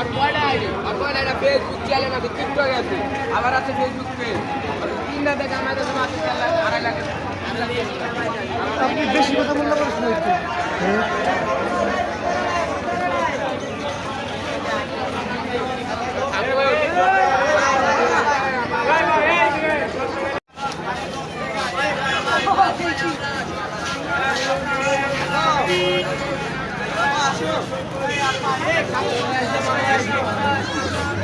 মানে একটা Facebook channel আছে টিকটক আছে আবার আছে ফেসবুক পেজ তিনটা থেকে আমার কাছে মাসে আড়াই লাখ আপনি বেশি কথা বললে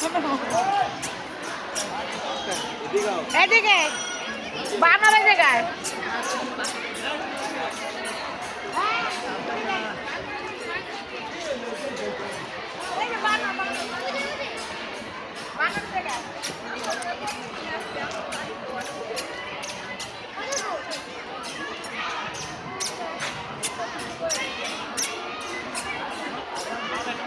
প্রশ্ন হচ্ছে এদিকে বানাবে জায়গায় একলগে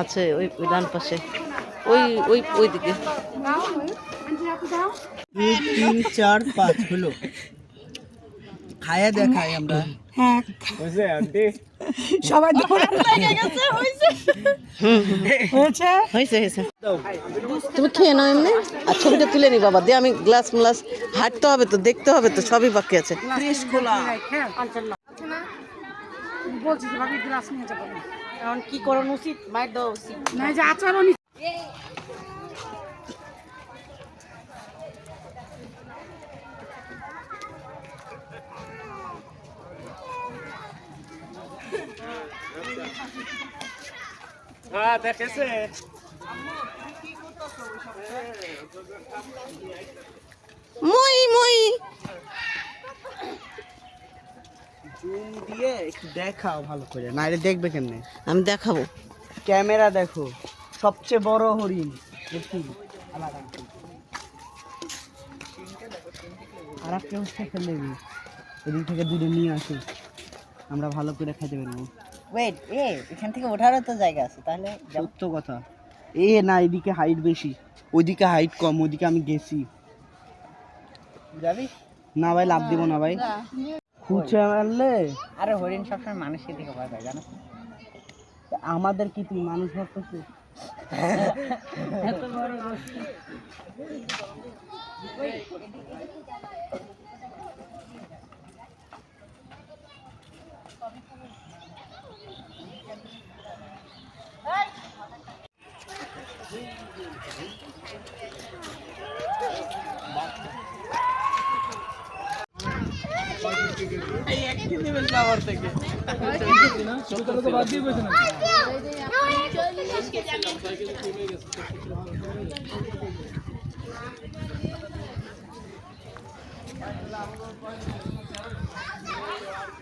আছে ওই ওই ডান পাশে। ওই ওই ওই দিকে। দুই তিন চার পাঁচ হলো। খায়া দেখাই আমরা। হ্যাঁ। সবাই হয়েছে। হয়েছে? হয়েছে তুমি খেয়ে নাও এমনি। আর ছবিটা তুলে নি বাবা। দিয়ে আমি গ্লাস গ্লাস হাঁটতে হবে তো দেখতে হবে তো সবই বাকি আছে। ফ্রেশ খোলা। বলছি গ্লাস নিয়ে যাব। এখন কি করানো উচিত? মায়ের দেওয়া উচিত। না যে আচারও নি হ্যাঁ দেখেছে। মই মই। জুম দিয়ে একটু দেখাও ভালো করে না এটা দেখবে কেমনে? আমি দেখাবো। ক্যামেরা দেখো সবচেয়ে বড় হরিণ দেখি আর একটা হচ্ছে ফেলে দিবি এদিক থেকে দূরে নিয়ে আসি আমরা ভালো করে খাইতে পারব। ওয়েট এ এখান থেকে ওঠারও তো জায়গা আছে তাহলে সত্য কথা। এ না এদিকে হাইট বেশি ওইদিকে হাইট কম ওইদিকে আমি গেছি। যাবি? না ভাই লাভ দিব না ভাই। খুঁচে মারলে আরে হরিণ সবসময় মানুষকে দেখে ভয় পায় জানো আমাদের কি তুই মানুষ ভাবতেছিস এত বড় না আমার থেকে Thank you.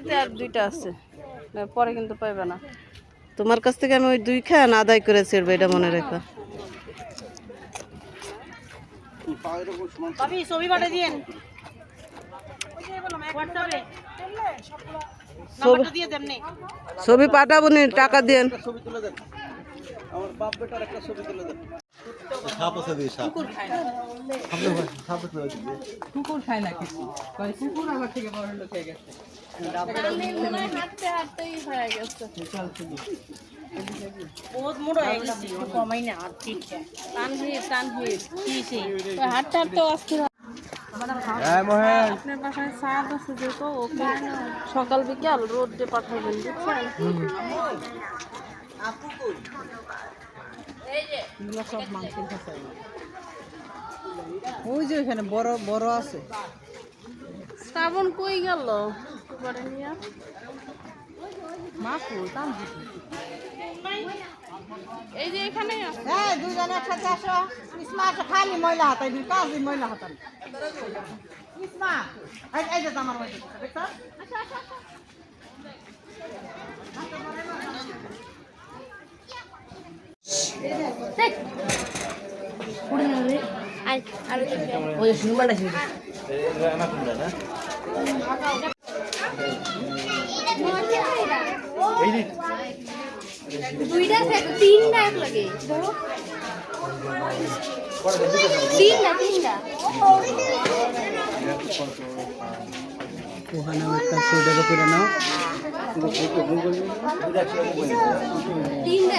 খাইতে খাইতে আর দুইটা আছে। না, পরে কিন্তু পাইবে না। তোমার কাছ থেকে আমি ওই দুই খান আদায় করে ছেড়বো এটা মনে রেখো। ছবি পাঠিয়ে দিয়েন। ছবি- দিয়ে ছবি পাঠাবো নি টাকা কুকুর খায় না। কিছু। কুকুর আমার থেকে বড় লোক হয়ে গেছে। না। হ্যাঁ সকাল বিকাল রোদ দিয়ে পাঠাবেন বুঝছেন ওই যে এখানে বড় বড় আছে। শ্রাবণ কই গেল? এবারে নিয়ে এই যে এখানে আছে। হ্যাঁ দুজন একসাথে আসো ইসমা খালি ময়লা হাতাই ময়লা হাতান ইসমা এই যে আমার মধ্যে দেখছ? দুইটা তিনটা এক লাগে তিনটা তিনটা। ওখানে একটা সোয়েটার করে নাও। তিনটা।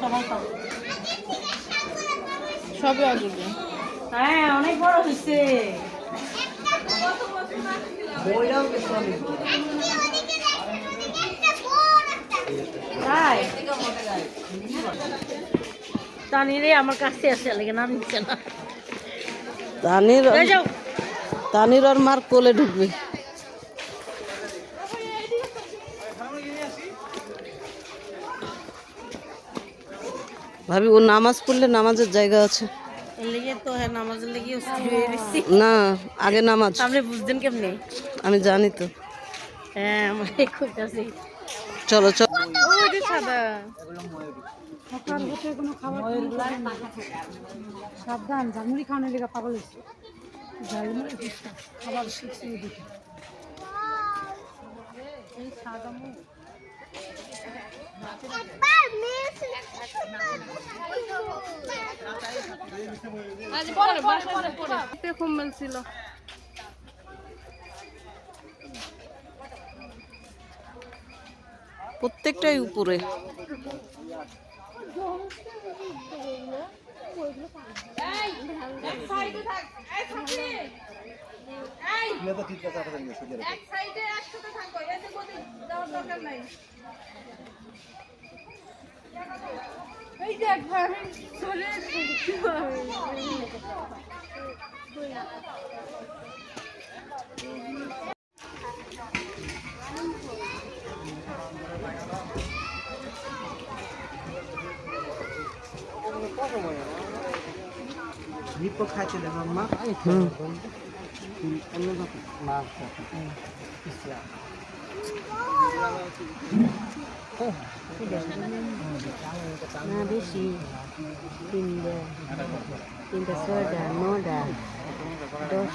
সবাই পাবো সবই অযোগ্য। হ্যাঁ অনেক বড় হয়েছে তানিরে আমার কাছে আসে লাগে না নিচ্ছে না। তানির তানির ওর মার কোলে ঢুকবে। ভাবি ও নামাজ পড়লে নামাজের জায়গা আছে। হ্যাঁ না আগে নামাজ। আপনি বুঝতেন কেমনে? আমি জানি তো। হ্যাঁ আমার খুব কাছে চলো চলো। সাদা। সাবধান ঝালমুড়ি খাওয়ানোর লেগে পাগল হয়েছে। ঝালমুড়ি খাবার শিখছি আজ প্রত্যেকটাই উপরে এক সাইডে একসাথে থাকো এতে কোথাও দরকার নাই এই দেখ ভাই চলে দীপ খাইতে দেবো মা অন্য রকম না বেশি তিনটা তিনটা ছয়টা নটা দশ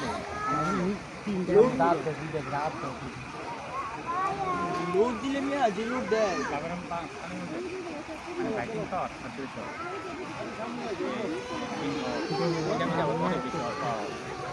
তিনটা লোড দিলে মেয়ে যে লোড দেয়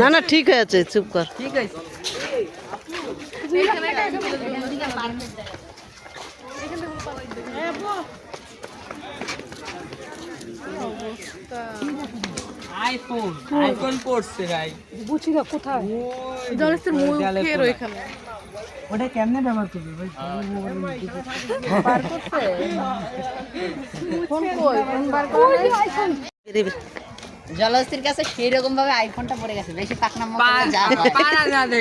না না ঠিক আছে চুপ কর। ঠিক আছে। আইফোন আইফোন পড়ছে ভাই। বুঝছি না কোথায় জলের মুখের ওইখানে। ওটা কেমনে ব্যবহার করবে ভাই? ফোন কই? ফোন বার করে জলস্থির কাছে সেই রকম ভাবে আইফোনটা পড়ে গেছে। বেশি পাকনাম পারা যাবে।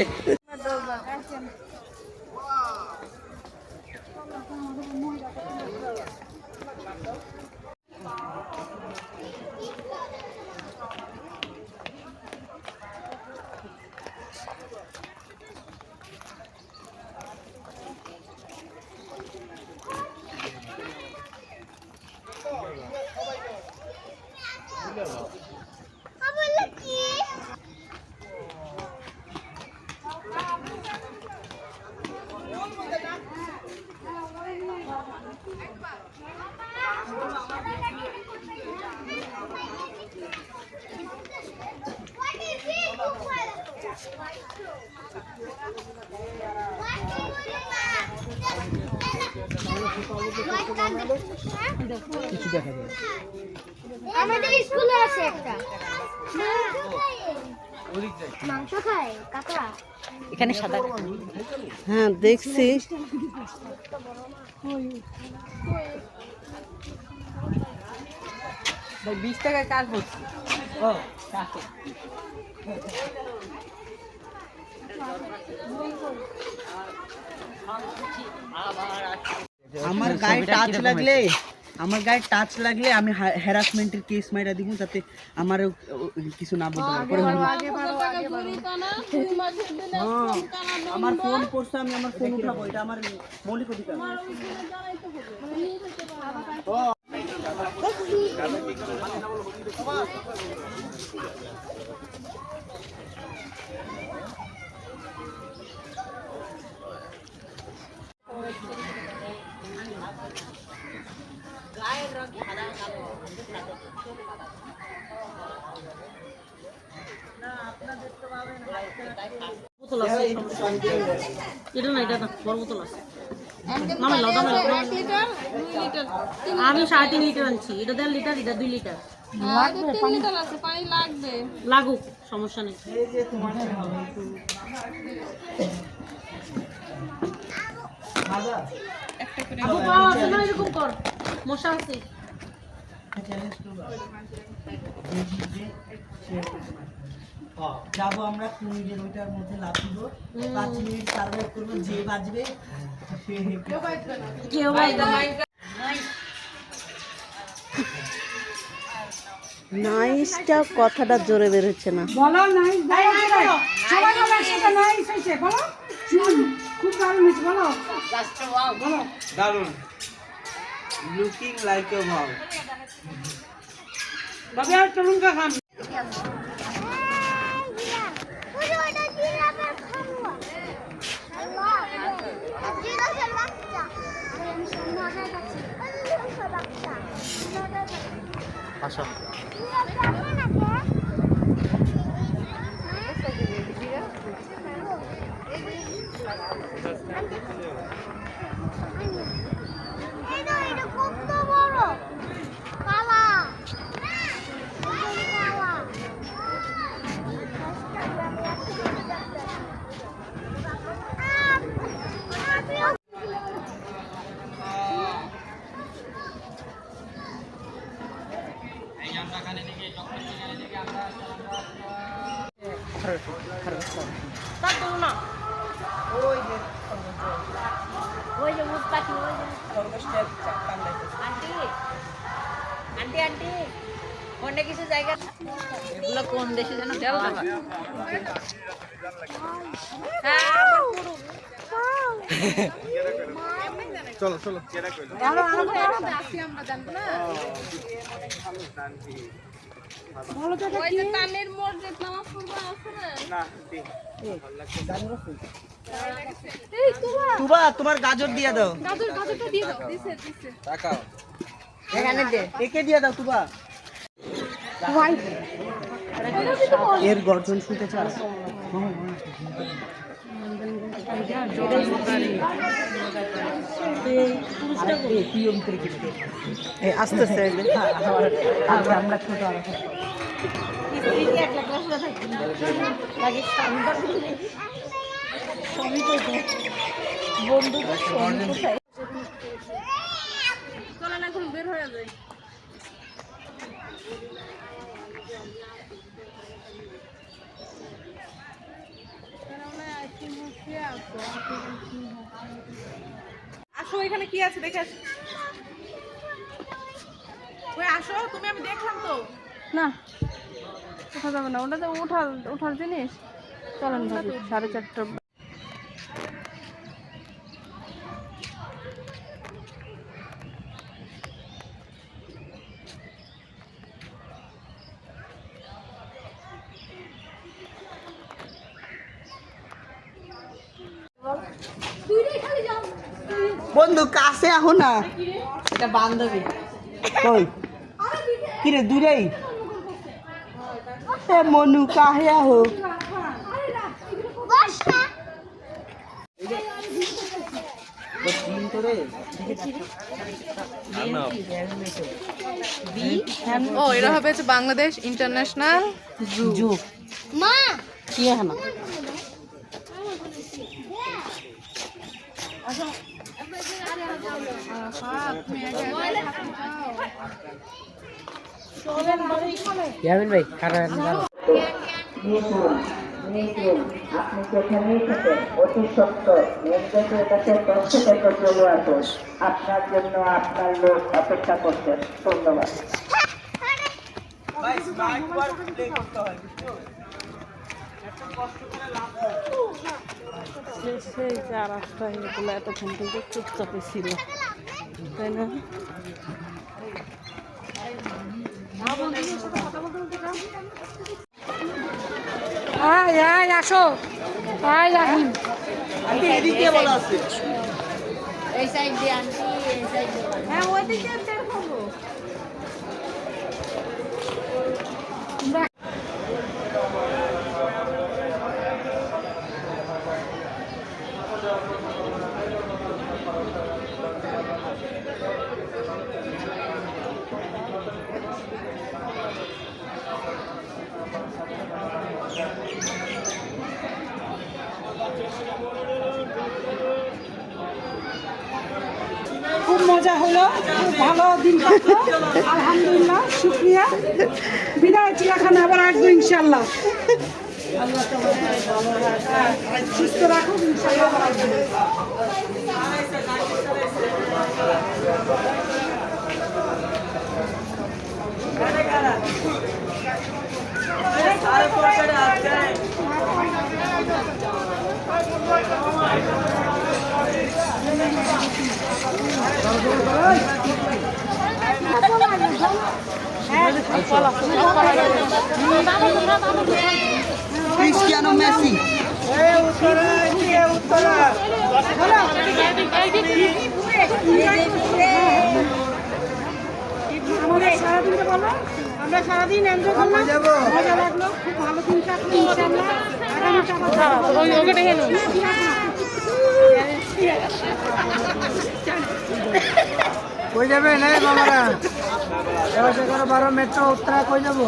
আমাদের স্কুলে আছে একটা মাংস খায় কাকা এখানে সাদা। হ্যাঁ দেখছি। ভাই বিশ টাকায় কাজ করছি ও কাকে? আমার গায়ে টাচ লাগলে আমার গায়ে টাচ লাগলে আমি হ্যারাসমেন্টের কেস মাইরা দিব যাতে আমার কিছু না বলতে পারে। পরে আমি- হ্যাঁ, আমার ফোন করছে আমি আমার ফোন উঠাবো এটা আমার মৌলিক অধিকার। এটা না এটা আছে আমি সাড়ে তিন লিটার আনছি। এটা দেড় লিটার, এটা দুই লিটার। লাগুক সমস্যা নেই। এরকম কর। মশা আছে যাব আমরা ওইটার মধ্যে লাভ দিব। পাঁচ মিনিট সার্ভাইভ করব যে বাজবে কেউ নাইসটা কথাটা জোরে বের হচ্ছে না। বলো নাই সবাই। বলো একসাথে নাই হয়েছে বলো। খুব দারুণ হয়েছে বলো। বলো। দারুণ লুকিং লাইক এ ওয়াও বাবা চলুন কা খান আচ্ছা এটা ওই যে উট পাখি ওই যে আন্টি আন্টি আন্টি অন্য কিছু জায়গা এই তুবা। তুবা তোমার গাজর দিয়ে দাও। গাজর গাজরটা দিয়ে দাও দিছে দিছে। এখানে দে। একে দিয়ে দাও তুবা। এর গর্জন শুনতে চাও? আস্তে আস্তে আমরা ছোট বন্ধু বের হয়ে যায় আসো এখানে কি আছে দেখে আসো। ওই আসো তুমি আমি দেখলাম তো। না ওঠা যাবে না ওটা তো ওঠার ওঠার জিনিস। চলেন সাড়ে চারটা বন্ধু কাছে আহো না। এটা বান্ধবী। কই? কিরে দূরেই এ মনু কাহে আহো? ও এরা হবে বাংলাদেশ ইন্টারন্যাশনাল জু। মা! কি এখানে আপনি যেখানেই থাকেন কাছে চলে আসুন আপনার জন্য আপনার লোক অপেক্ষা করছেন ধন্যবাদ সেই থেকে চুপচাপে ছিল, তাই না? আয় আয় আসো। আয় আহিম এই সাইড দিয়ে আনছি এই সাইড হ্যাঁ ওইদিকে বের খুব মজা হলো ভালো দিন আলহামদুলিল্লাহ, শুক্রিয়া। বিদায় চিড়াখানা আবার আসব ইনশাল্লাহ। সুস্থ রাখুক ইনশাল্লাহ আবার আসব। ক্রিস্টিয়ানো মেসি আমাদের সারাদিনটা বলো আমরা সারাদিন এনজয় করলাম মজা লাগল খুব ভালো দিন কাটলো ইনশাল্লাহ আগামীটা আবার দেখা হবে। ওই ওকে ডেকে নিন কই যাবে না মামারা এবার করে বারো মেট্রো উত্তরা কই যাব?